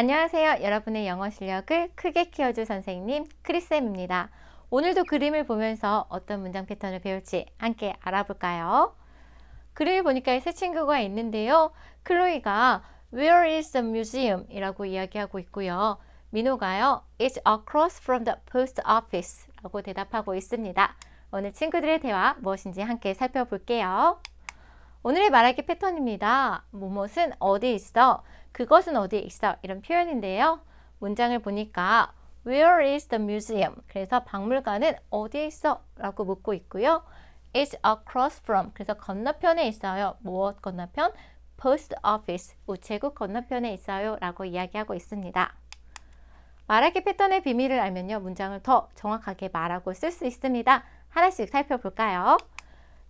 안녕하세요. 여러분의 영어 실력을 크게 키워줄 선생님 크리쌤입니다. 오늘도 그림을 보면서 어떤 문장 패턴을 배울지 함께 알아볼까요? 그림을 보니까 새 친구가 있는데요. 클로이가 Where is the museum? 이라고 이야기하고 있고요. 민호가요. It's across from the post office 라고 대답하고 있습니다. 오늘 친구들의 대화 무엇인지 함께 살펴볼게요. 오늘의 말하기 패턴입니다. 무엇은 어디 있어? 그것은 어디에 있어? 이런 표현인데요. 문장을 보니까 Where is the museum? 그래서 박물관은 어디에 있어? 라고 묻고 있고요. It's across from. 그래서 건너편에 있어요. 무엇 건너편? Post office. 우체국 건너편에 있어요. 라고 이야기하고 있습니다. 말하기 패턴의 비밀을 알면요. 문장을 더 정확하게 말하고 쓸 수 있습니다. 하나씩 살펴볼까요?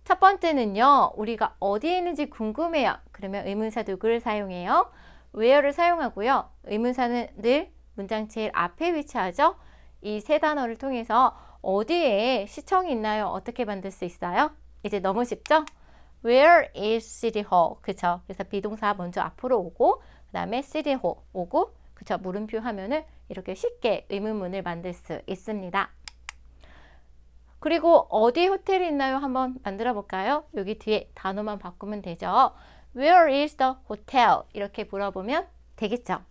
첫 번째는요. 우리가 어디에 있는지 궁금해요. 그러면 의문사 누구를 사용해요? where를 사용하고요. 의문사는 늘 문장 제일 앞에 위치하죠. 이 세 단어를 통해서 어디에 시청이 있나요? 어떻게 만들 수 있어요? 이제 너무 쉽죠? Where is City Hall? 그쵸? 그래서 비동사 먼저 앞으로 오고 그 다음에 City Hall 오고 그쵸? 물음표 하면은 이렇게 쉽게 의문문을 만들 수 있습니다. 그리고 어디 호텔이 있나요? 한번 만들어 볼까요? 여기 뒤에 단어만 바꾸면 되죠. Where is the hotel? 이렇게 물어보면 되겠죠.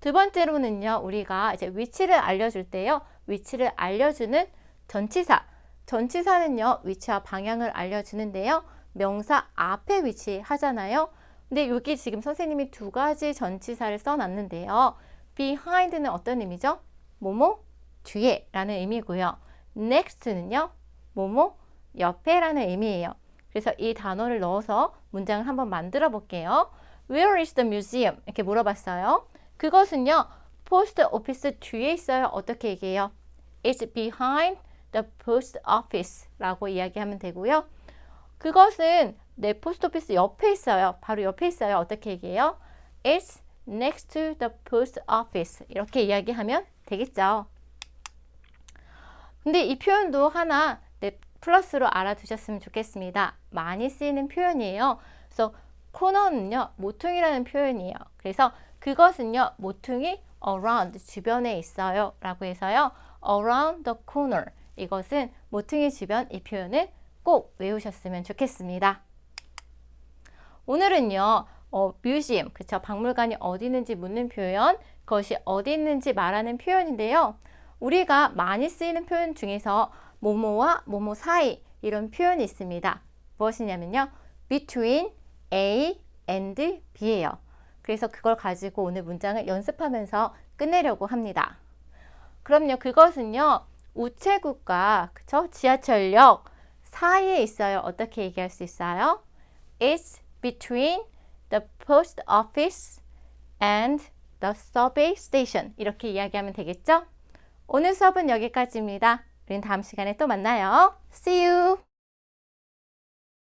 두 번째로는요, 우리가 이제 위치를 알려줄 때요, 위치를 알려주는 전치사. 전치사는요, 위치와 방향을 알려주는데요, 명사 앞에 위치하잖아요. 근데 여기 지금 선생님이 두 가지 전치사를 써놨는데요. behind는 어떤 의미죠? 뭐뭐 뒤에 라는 의미고요. Next는요, 뭐뭐 옆에라는 의미예요. 그래서 이 단어를 넣어서 문장을 한번 만들어 볼게요. Where is the museum? 이렇게 물어봤어요. 그것은요, 포스트 오피스 뒤에 있어요. 어떻게 얘기해요? It's behind the post office 라고 이야기하면 되고요. 그것은 내 포스트 오피스 옆에 있어요. 바로 옆에 있어요. 어떻게 얘기해요? It's next to the post office. 이렇게 이야기하면 되겠죠. 근데 이 표현도 하나 네, 플러스로 알아두셨으면 좋겠습니다. 많이 쓰이는 표현이에요. 그래서 코너는요, 모퉁이라는 표현이에요. 그래서 그것은요, 모퉁이 around 주변에 있어요. 라고 해서요, around the corner. 이것은 모퉁이 주변 이 표현을 꼭 외우셨으면 좋겠습니다. 오늘은요, 어, 뮤지엄, 그쵸? 박물관이 어디 있는지 묻는 표현, 그것이 어디 있는지 말하는 표현인데요. 우리가 많이 쓰이는 표현 중에서 뭐뭐와 뭐뭐 사이 이런 표현이 있습니다. 무엇이냐면요. between A and B예요. 그래서 그걸 가지고 오늘 문장을 연습하면서 끝내려고 합니다. 그럼요. 그것은요. 우체국과 그쵸? 지하철역 사이에 있어요. 어떻게 얘기할 수 있어요? It's between the post office and the subway station. 이렇게 이야기하면 되겠죠? 오늘 수업은 여기까지입니다. 우린 다음 시간에 또 만나요. See you!